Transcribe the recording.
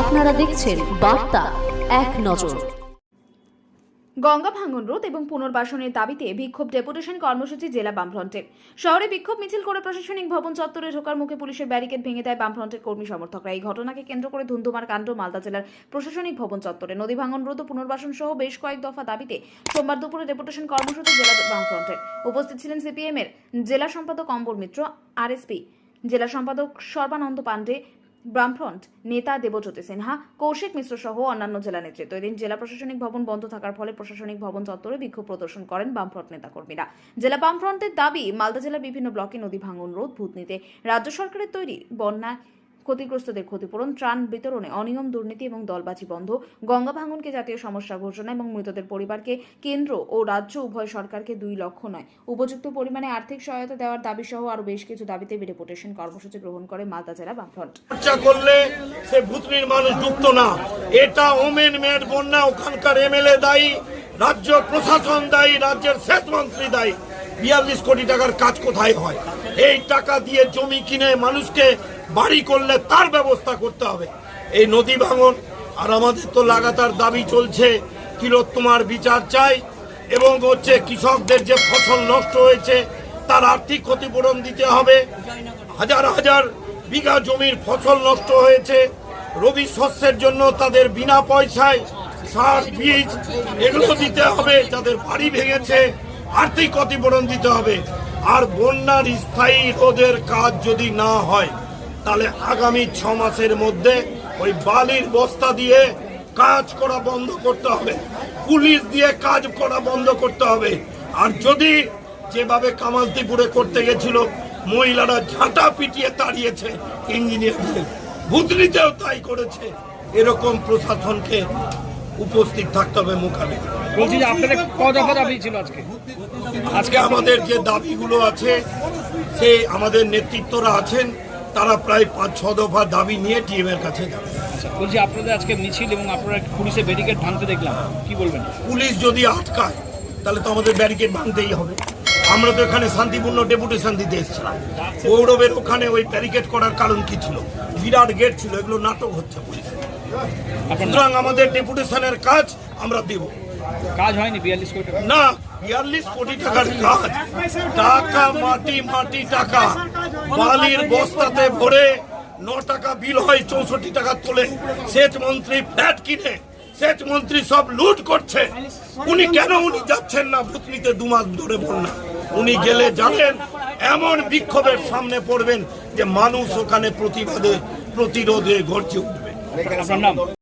আপনারা দেখছেন বার্তা এক নজর। গঙ্গা ভাঙন রোধ এবং পুনর্বাসনের দাবিতে বিক্ষোভ ডেপুটেশন কর্মসূচি জেলা বামফ্রন্টের শহরে বিক্ষোভ মিছিল করে প্রশাসনিক ভবন চত্বরে ঢোকার মুখে পুলিশের ব্যারিকেড ভেঙে দেয় বামফ্রন্টের কর্মী সমর্থকরা। এই ঘটনাকে কেন্দ্র করে ধুন্ধুমার কাণ্ড মালদা জেলার প্রশাসনিক ভবন চত্বরে। নদী ভাঙন রোধ ও পুনর্বাসন সহ বেশ কয়েক দফা দাবিতে সোমবার দুপুরে ডেপুটেশন কর্মসূচি জেলা বামফ্রন্টের উপস্থিত ছিলেন সিপিএম এর জেলা সম্পাদক অম্বর মিত্র, আরএসপি জেলা সম্পাদক সর্বানন্দ পাণ্ডে বামফ্রন্ট নেতা দেবজ্যোতি সিনহা, কৌশিক মিশ্র সহ অন্যান্য জেলা নেতৃত্ব। এদিন জেলা প্রশাসনিক ভবন বন্ধ থাকার ফলে প্রশাসনিক ভবন চত্বরে বিক্ষোভ প্রদর্শন করেন বামফ্রন্ট নেতাকর্মীরা। জেলা বামফ্রন্টের দাবি, মালদা জেলার বিভিন্ন ব্লকে নদী ভাঙন রোধ, ভূতনিতে রাজ্য সরকারের তৈরি বন্যা ক্ষতিগ্রস্তদের ক্ষতিপূরণ, ত্রাণ বিতরণে অনিয়ম, দুর্নীতি এবং দলবাজি বন্ধ, গঙ্গা ভাঙনকে জাতীয় সমস্যা ঘোষণা এবং মৃতদের পরিবারকে কেন্দ্র ও রাজ্য উভয় সরকারকে দুই লক্ষ নয়। উপযুক্ত পরিমাণে আর্থিক সহায়তা দেওয়ার দাবি সহ আরও বেশ কিছু দাবিতে ডেপুটেশন কর্মসূচি গ্রহণ করে মালদা জেলা বামফ্রন্ট। করলে সে ভুতনির মানুষ যুক্ত না। এটা ওমেন মেয়ের বন্যা, ওখানকার এমএলএ দায়ী, রাজ্য প্রশাসন দায়ী, রাজ্যের শেষ মন্ত্রী দায়ী। বিয়াল্লিশ কোটি টাকার কাজ কোথায় হয়? এই টাকা দিয়ে জমি কিনে মানুষকে বাড়ি করলে তার ব্যবস্থা করতে হবে। এই নদী ভাঙন, আর আমাদের তো লাগাতার দাবি চলছে, তিলোত্তমার বিচার চাই, এবং হচ্ছে কৃষকদের যে ফসল নষ্ট হয়েছে, তার আর্থিক ক্ষতিপূরণ দিতে হবে। হাজার হাজার বিঘা জমির ফসল নষ্ট হয়েছে, রবি শস্যের জন্য তাদের বিনা পয়সায় সার, বীজ এগুলো দিতে হবে, যাদের বাড়ি ভেঙেছে, আর্থিক ক্ষতিপূরণ দিতে হবে। আর বন্যার স্থায়ী রোধের কাজ যদি না হয় তাহলে আগামী ছ মাসের মধ্যে ওই বালির বস্তা দিয়ে কাজ করা বন্ধ করতে হবে। পুলিশ দিয়ে কাজ করা বন্ধ করতে হবে। আর যদি যেভাবে কামালতিপুরে করতে গেছিল মহিলারা ঝাঁটা পিটিয়ে তাড়িয়েছে ইঞ্জিনিয়ারদের। ভুতনিতেও তাই করেছে। এরকম প্রশাসনকে উপস্থিত থাকতে হবে মোকাবিলা বলছি যে আপনাদের ক দাবি ছিল আজকে? আজকে আমাদের যে দাবিগুলো আছে সে আমাদের নেতৃত্বরা আছেন। তারা প্রায় পাঁচ ছ দফা দাবি নিয়ে টিএম এর কাছে যাবে। আচ্ছা, বলছি আপনাদের আজকে মিছিল এবং আপনারা পুলিশের ব্যারিকেড ভাঙতে দেখলাম। কি বলবেন? পুলিশ যদি আটকায় তাহলে তো আমাদের ব্যারিকেড ভাঙতেই হবে। আমরা তো এখানে শান্তিপূর্ণ ডেপুটেশন দিতে এসেছিলাম। গৌরবের ওখানে ওই ব্যারিকেড করার কারণ কি ছিল? বিরাট গেট ছিল এগুলো নাটক হচ্ছে পুলিশ। সুতরাং আমাদের ডেপুটেশনের কাজ আমরা দেব। কাজ হয়নি বিয়াল্লিশ কোটি না বিয়াল্লিশ কোটি টাকার কাজ। টাকা মাটি মাটি টাকা। বালির বস্তাতে ভরে ন টাকা বিল হয়, চৌষট্টি টাকা তোলে। সেচ মন্ত্রী ফ্ল্যাট কিনে, সেচ মন্ত্রী সব লুট করছে। উনি কেন উনি যাচ্ছেন না? ভুতনিতে দু মাস ধরে বন্যা। উনি গেলে জানেন, এমন বিক্ষোভের সামনে পড়বেন যে মানুষ ওখানে প্রতিবাদে, প্রতিরোধে গর্জে উঠবে।